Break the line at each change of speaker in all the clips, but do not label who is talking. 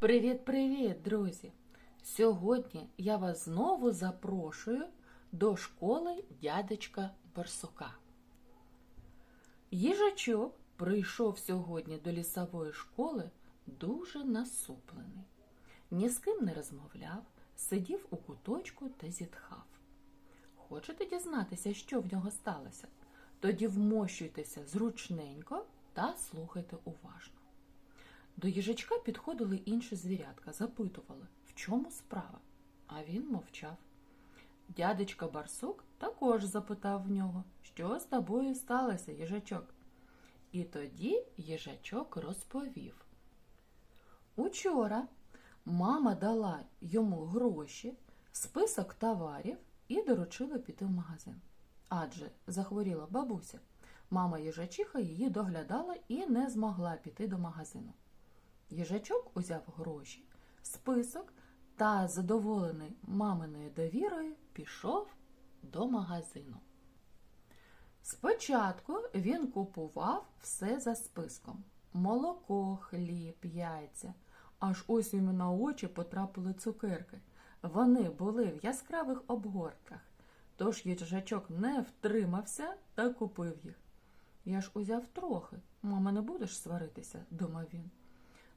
Привіт-привіт, друзі! Сьогодні я вас знову запрошую до школи дядечка Барсука. Їжачок прийшов сьогодні до лісової школи дуже насуплений. Ні з ким не розмовляв, сидів у куточку та зітхав. Хочете дізнатися, що в нього сталося? Тоді вмощуйтеся зручненько та слухайте уважно. До їжачка підходили інші звірятка, запитували, в чому справа, а він мовчав. Дядечка Барсук також запитав в нього, що з тобою сталося, їжачок. І тоді їжачок розповів. Учора мама дала йому гроші, список товарів і доручила піти в магазин. Адже захворіла бабуся. Мама їжачиха її доглядала і не змогла піти до магазину. Їжачок узяв гроші, список та, задоволений маминою довірою, пішов до магазину. Спочатку він купував все за списком: молоко, хліб, яйця. Аж ось йому на очі потрапили цукерки. Вони були в яскравих обгортках, тож їжачок не втримався та купив їх. Я ж узяв трохи, мама, не будеш сваритися, думав він.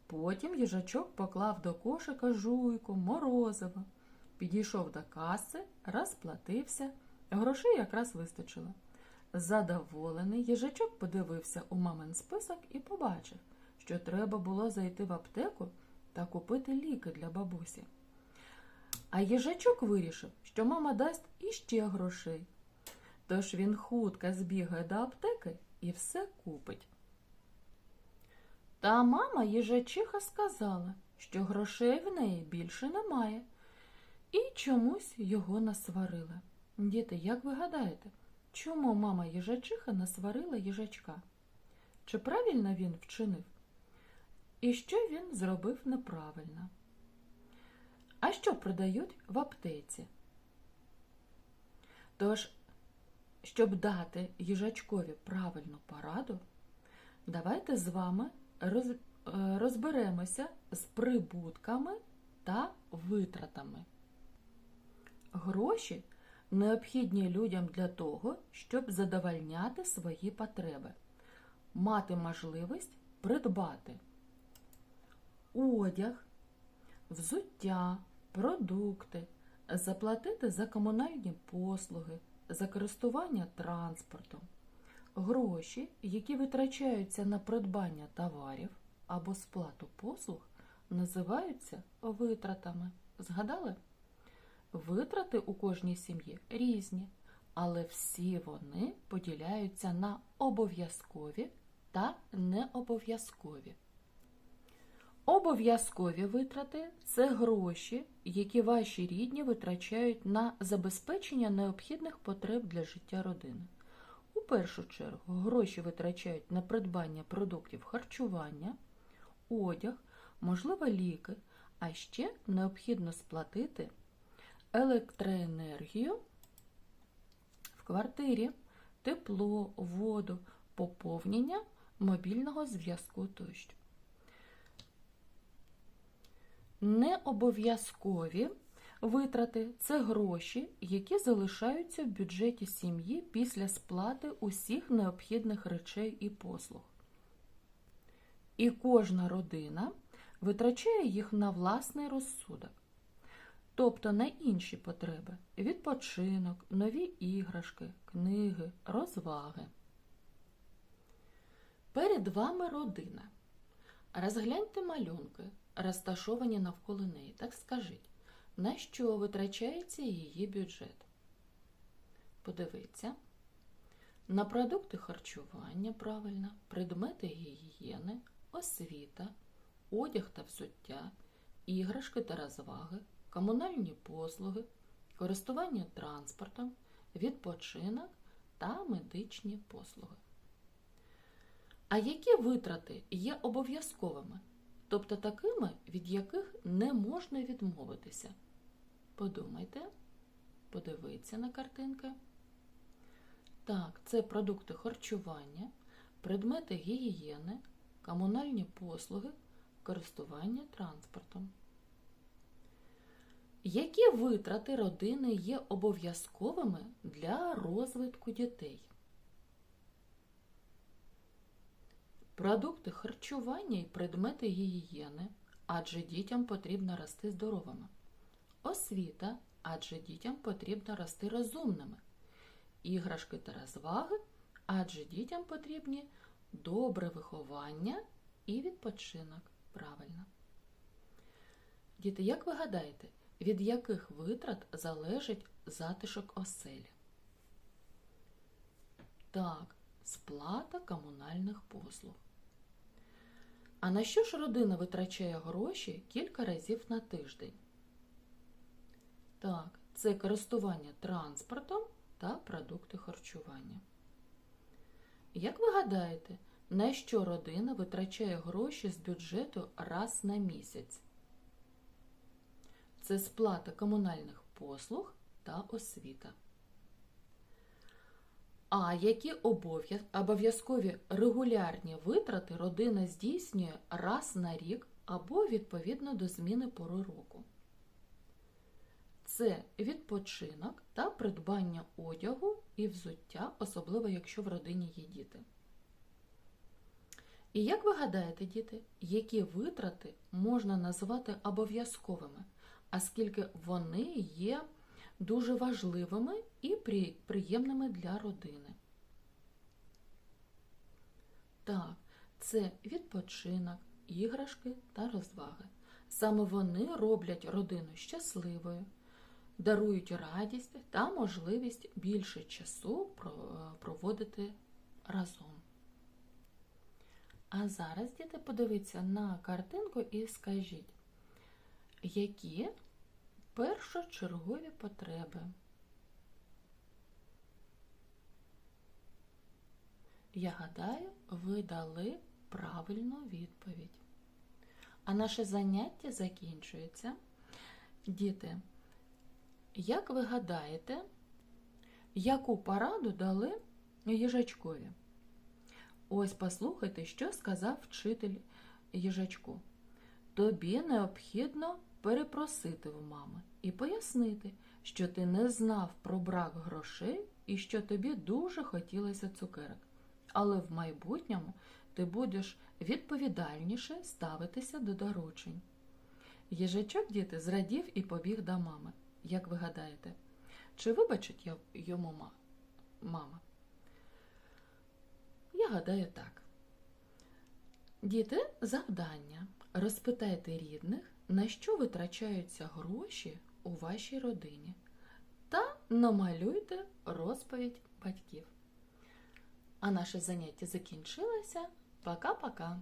Потім їжачок поклав до кошика жуйку, морозиво, підійшов до каси, розплатився, грошей якраз вистачило. Задоволений, їжачок подивився у мамин список і побачив, що треба було зайти в аптеку та купити ліки для бабусі. А їжачок вирішив, що мама дасть іще грошей. Тож він хутко збігає до аптеки і все купить. Та мама їжачиха сказала, що грошей в неї більше немає, і чомусь його насварила. Діти, як ви гадаєте, чому мама їжачиха насварила їжачка? Чи правильно він вчинив? І що він зробив неправильно? А що продають в аптеці? Тож, щоб дати їжачкові правильну пораду, давайте з вами розберемося з прибутками та витратами. Гроші необхідні людям для того, щоб задовольняти свої потреби, мати можливість придбати одяг, взуття, продукти, заплатити за комунальні послуги, за користування транспортом. Гроші, які витрачаються на придбання товарів або сплату послуг, називаються витратами. Згадали? Витрати у кожній сім'ї різні, але всі вони поділяються на обов'язкові та необов'язкові. Обов'язкові витрати це гроші, які ваші рідні витрачають на забезпечення необхідних потреб для життя родини. Першу чергу гроші витрачають на придбання продуктів харчування, одяг, можливо, ліки, а ще необхідно сплатити електроенергію в квартирі, тепло, воду, поповнення мобільного зв'язку тощо. Необов'язкові витрати це гроші, які залишаються в бюджеті сім'ї після сплати усіх необхідних речей і послуг. І кожна родина витрачає їх на власний розсудок, тобто на інші потреби відпочинок, нові іграшки, книги, розваги. Перед вами родина. Розгляньте малюнки, розташовані навколо неї. Так скажіть, на що витрачається її бюджет? Подивіться. На продукти харчування, правильно, предмети гігієни, освіта, одяг та взуття, іграшки та розваги, комунальні послуги, користування транспортом, відпочинок та медичні послуги. А які витрати є обов'язковими, тобто такими, від яких не можна відмовитися? Подумайте, подивіться на картинки. Так, це продукти харчування, предмети гігієни, комунальні послуги, користування транспортом. Які витрати родини є обов'язковими для розвитку дітей? Продукти харчування і предмети гігієни, адже дітям потрібно рости здоровими. Освіта, адже дітям потрібно рости розумними. Іграшки та розваги, адже дітям потрібні добре виховання і відпочинок. Правильно. Діти, як ви гадаєте, від яких витрат залежить затишок оселі? Так, сплата комунальних послуг. А на що ж родина витрачає гроші кілька разів на тиждень? Так, це користування транспортом та продукти харчування. Як ви гадаєте, на що родина витрачає гроші з бюджету раз на місяць? Це сплата комунальних послуг та освіта. А які обов'язкові регулярні витрати родина здійснює раз на рік або відповідно до зміни пори року? Це відпочинок та придбання одягу і взуття, особливо якщо в родині є діти. І як ви гадаєте, діти, які витрати можна назвати обов'язковими, оскільки вони є дуже важливими і приємними для родини? Так, це відпочинок, іграшки та розваги. Саме вони роблять родину щасливою, дарують радість та можливість більше часу проводити разом. А зараз, діти, подивіться на картинку і скажіть, які першочергові потреби? Я гадаю, ви дали правильну відповідь. А наше заняття закінчується. Діти, як ви гадаєте, яку пораду дали їжачкові? Ось послухайте, що сказав вчитель їжачку. Тобі необхідно перепросити в мами і пояснити, що ти не знав про брак грошей і що тобі дуже хотілося цукерок. Але в майбутньому ти будеш відповідальніше ставитися до доручень. Їжачок діти зрадів і побіг до мами. Як ви гадаєте, чи вибачить йому мама? Я гадаю так. Діти, завдання. Розпитайте рідних, на що витрачаються гроші у вашій родині. Та намалюйте розповідь батьків. А наше заняття закінчилося. Пока-пока!